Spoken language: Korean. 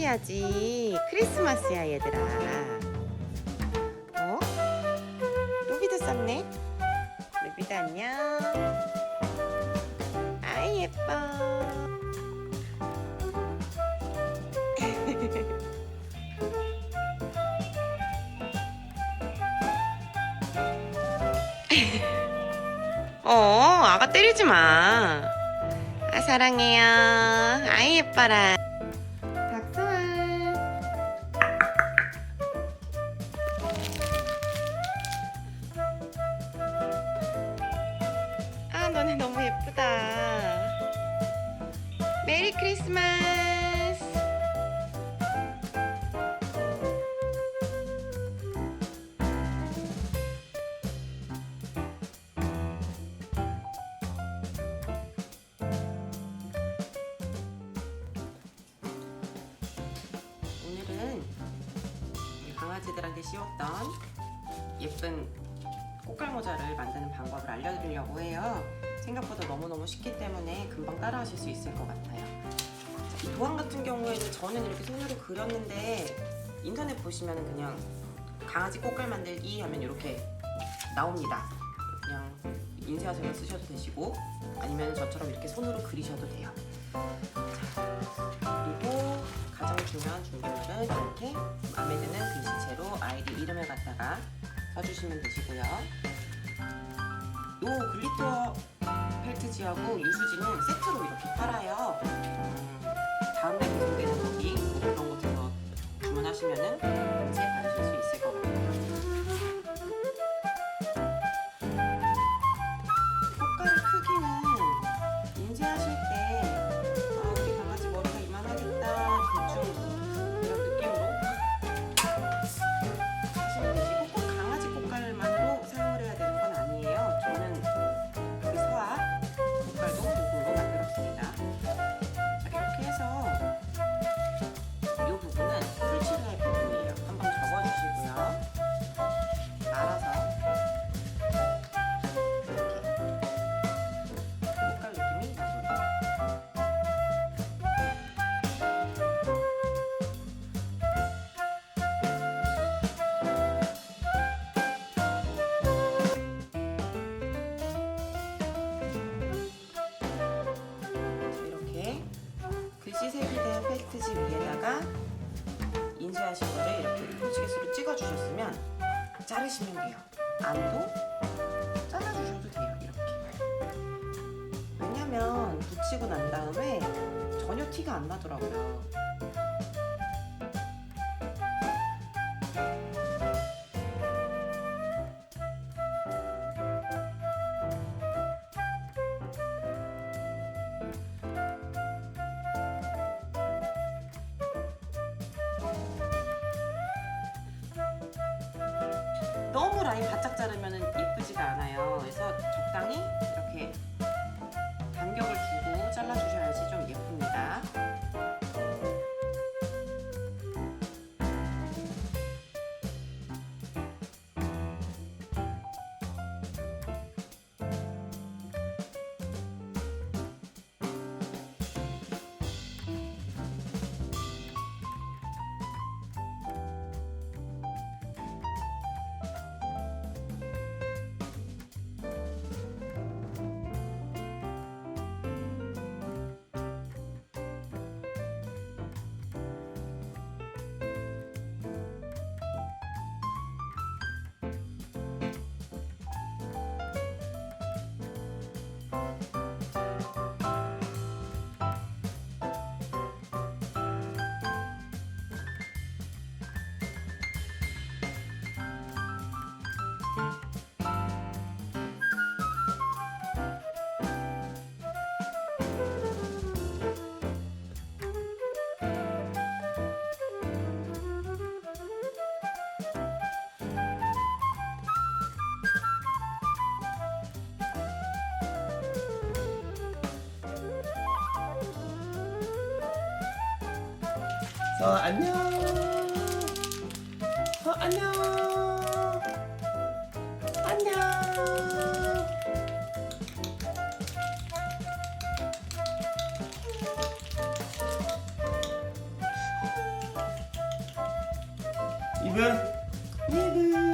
챙겨야지. 크리스마스야, 얘들아. 어? 루비도 썼네. 루비도 안녕. 아이, 예뻐. 어, 아가 때리지 마. 아, 사랑해요. 아이, 예뻐라. 강아지들한테 씌웠던 예쁜 꽃갈 모자를 만드는 방법을 알려드리려고 해요. 생각보다 너무너무 쉽기 때문에 금방 따라하실 수 있을 것 같아요. 도안 같은 경우에는 저는 이렇게 손으로 그렸는데 인터넷 보시면 그냥 강아지 꽃갈 만들기 하면 이렇게 나옵니다. 그냥 인쇄하셔서 쓰셔도 되시고 아니면 저처럼 이렇게 손으로 그리셔도 돼요. 중요한 준비물은 이렇게 마음에 드는 글씨체로 아이디 이름을 갖다가 써주시면 되시고요. 요 글리터 펠트지하고 유수지는 세트로 이렇게 팔아요. 음, 다음에 배송되는 거기 뭐 그런 곳에서 주문하시면은 씨 색이된 펠트지 위에다가 인쇄하신 거를 이렇게 토치개수로 찍어주셨으면 자르시면 돼요. 안도 잘라주셔도 돼요. 이렇게. 왜냐면 붙이고 난 다음에 전혀 티가 안 나더라고요. 너무 라인 바짝 자르면 예쁘지가 않아요. 그래서 적당히 이렇게 간격을 두고 잘라주셔야지 좀 예쁩니 어, 안녕. 어, 안녕. 안녕. 이브. 이브.